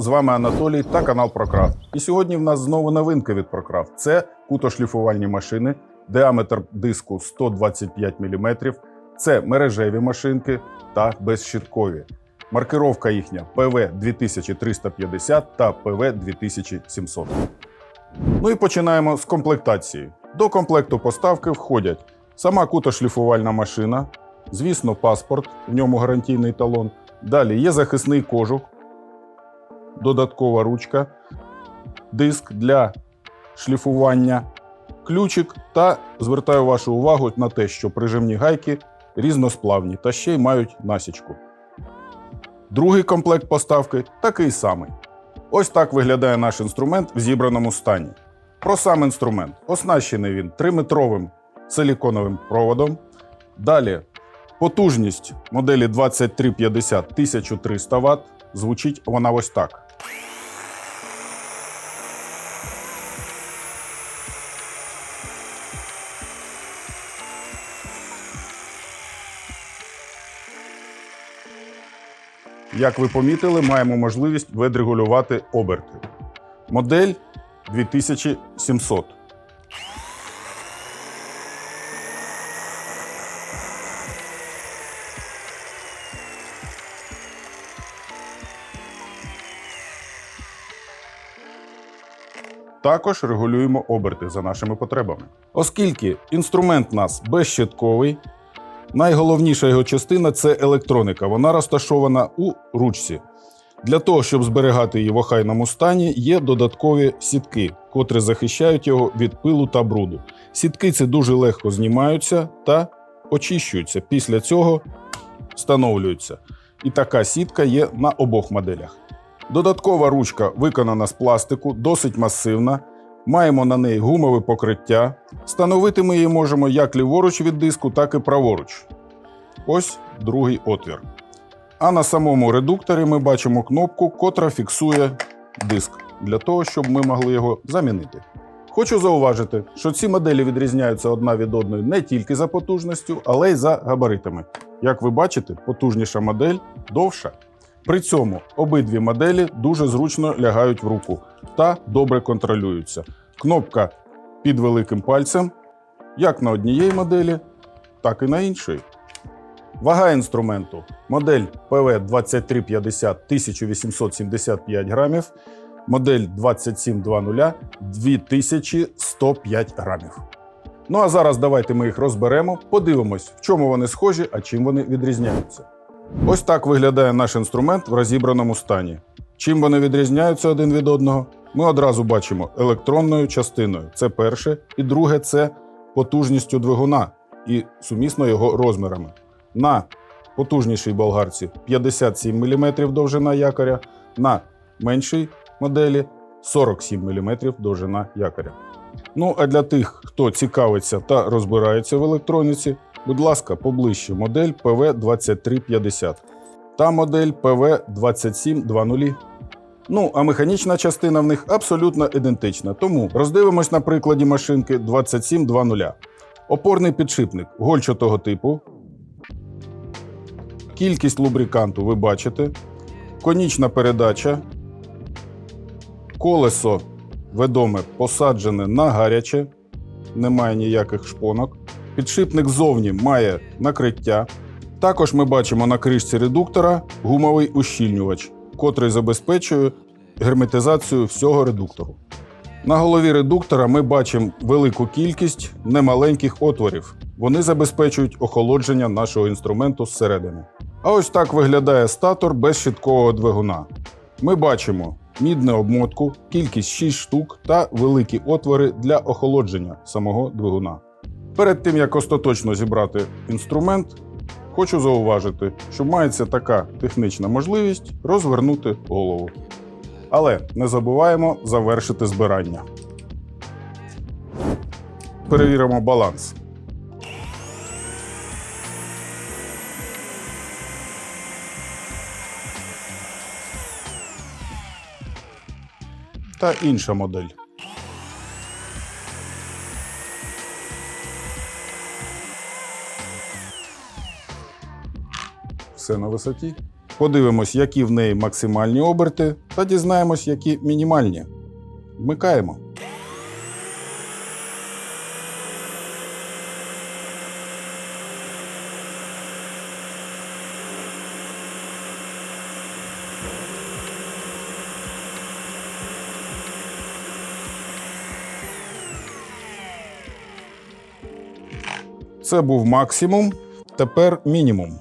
З вами Анатолій та канал Прокрафт. І сьогодні в нас знову новинка від Прокрафт. Це кутошліфувальні машини, діаметр диску 125 мм. Це мережеві машинки та безщиткові. Маркировка їхня ПВ 2350 та ПВ 2700. Ну і починаємо з комплектації. До комплекту поставки входять сама кутошліфувальна машина, звісно, паспорт, в ньому гарантійний талон. Далі є захисний кожух, додаткова ручка, диск для шліфування, ключик та звертаю вашу увагу на те, що прижимні гайки різносплавні та ще й мають насічку. Другий комплект поставки такий самий. Ось так виглядає наш інструмент в зібраному стані. Про сам інструмент. Оснащений він 3-метровим силіконовим проводом. Далі потужність моделі 2350 1300 Вт. Звучить вона ось так. Як ви помітили, маємо можливість відрегулювати оберти. Модель 2700. Також регулюємо оберти за нашими потребами. Оскільки інструмент у нас безщитковий, найголовніша його частина це електроніка. Вона розташована у ручці. Для того, щоб зберігати її в охайному стані, є додаткові сітки, котрі захищають його від пилу та бруду. Сітки ці дуже легко знімаються та очищуються. Після цього встановлюються. І така сітка є на обох моделях. Додаткова ручка виконана з пластику, досить масивна. Маємо на неї гумове покриття. Встановити ми її можемо як ліворуч від диску, так і праворуч. Ось другий отвір. А на самому редукторі ми бачимо кнопку, котра фіксує диск для того, щоб ми могли його замінити. Хочу зауважити, що ці моделі відрізняються одна від одної не тільки за потужністю, але й за габаритами. Як ви бачите, потужніша модель довша. При цьому обидві моделі дуже зручно лягають в руку та добре контролюються. Кнопка під великим пальцем як на однієї моделі, так і на іншої. Вага інструменту. Модель ПВ 2350 1875 грамів, модель 2720 2105 грамів. Ну а зараз давайте ми їх розберемо, подивимось, в чому вони схожі, а чим вони відрізняються. Ось так виглядає наш інструмент в розібраному стані. Чим вони відрізняються один від одного? Ми одразу бачимо електронною частиною. Це перше, і друге це потужністю двигуна і сумісно його розмірами. На потужнішій болгарці 57 мм довжина якоря, на меншій моделі 47 мм довжина якоря. Ну а для тих, хто цікавиться та розбирається в електроніці, будь ласка, поближче модель ПВ 2350 та модель ПВ 2720. Ну, а механічна частина в них абсолютно ідентична. Тому роздивимось на прикладі машинки 2720. Опорний підшипник гольчатого типу. Кількість лубриканту ви бачите. Конічна передача. Колесо ведоме посаджене на гаряче, немає ніяких шпонок. Підшипник ззовні має накриття. Також ми бачимо на кришці редуктора гумовий ущільнювач, котрий забезпечує герметизацію всього редуктору. На голові редуктора ми бачимо велику кількість немаленьких отворів. Вони забезпечують охолодження нашого інструменту зсередини. А ось так виглядає статор без щиткового двигуна. Ми бачимо мідну обмотку, кількість 6 штук та великі отвори для охолодження самого двигуна. Перед тим як остаточно зібрати інструмент, хочу зауважити, що мається така технічна можливість розвернути голову. Але не забуваємо завершити збирання. Перевіримо баланс. Та інша модель. Все на висоті. Подивимось, які в неї максимальні оберти, та дізнаємось, які мінімальні. Вмикаємо. Це був максимум, тепер мінімум.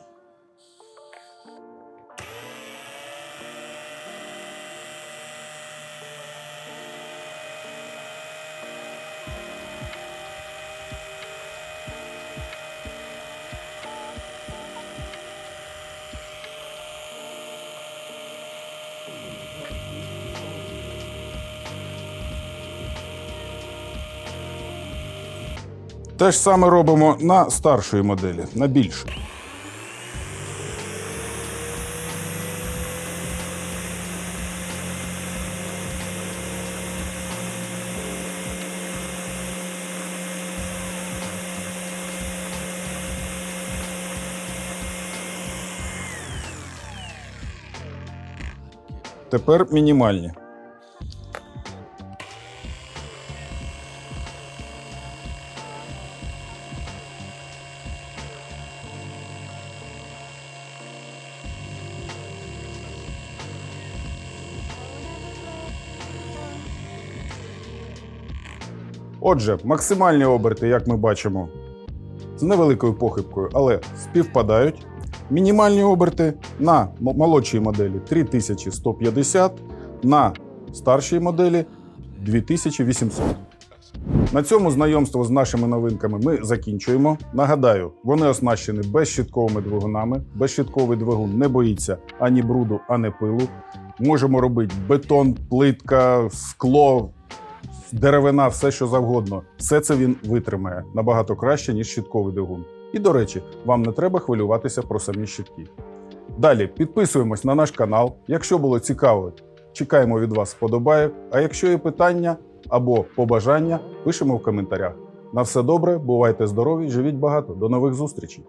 Те ж саме робимо на старшої моделі, на більшу. Тепер мінімальні. Отже, максимальні оберти, як ми бачимо, з невеликою похибкою, але співпадають. Мінімальні оберти на молодшій моделі 3150, на старшій моделі 2800. На цьому знайомство з нашими новинками ми закінчуємо. Нагадаю, вони оснащені безщитковими двигунами. Безщитковий двигун не боїться ані бруду, ані пилу. Можемо робити бетон, плитка, скло, деревина, все що завгодно. Все це він витримає набагато краще, ніж щитковий двигун. І до речі, вам не треба хвилюватися про самі щитки. Далі підписуємось на наш канал. Якщо було цікаво, чекаємо від вас вподобайок. А якщо є питання або побажання, пишемо в коментарях. На все добре, бувайте здорові, живіть багато. До нових зустрічей!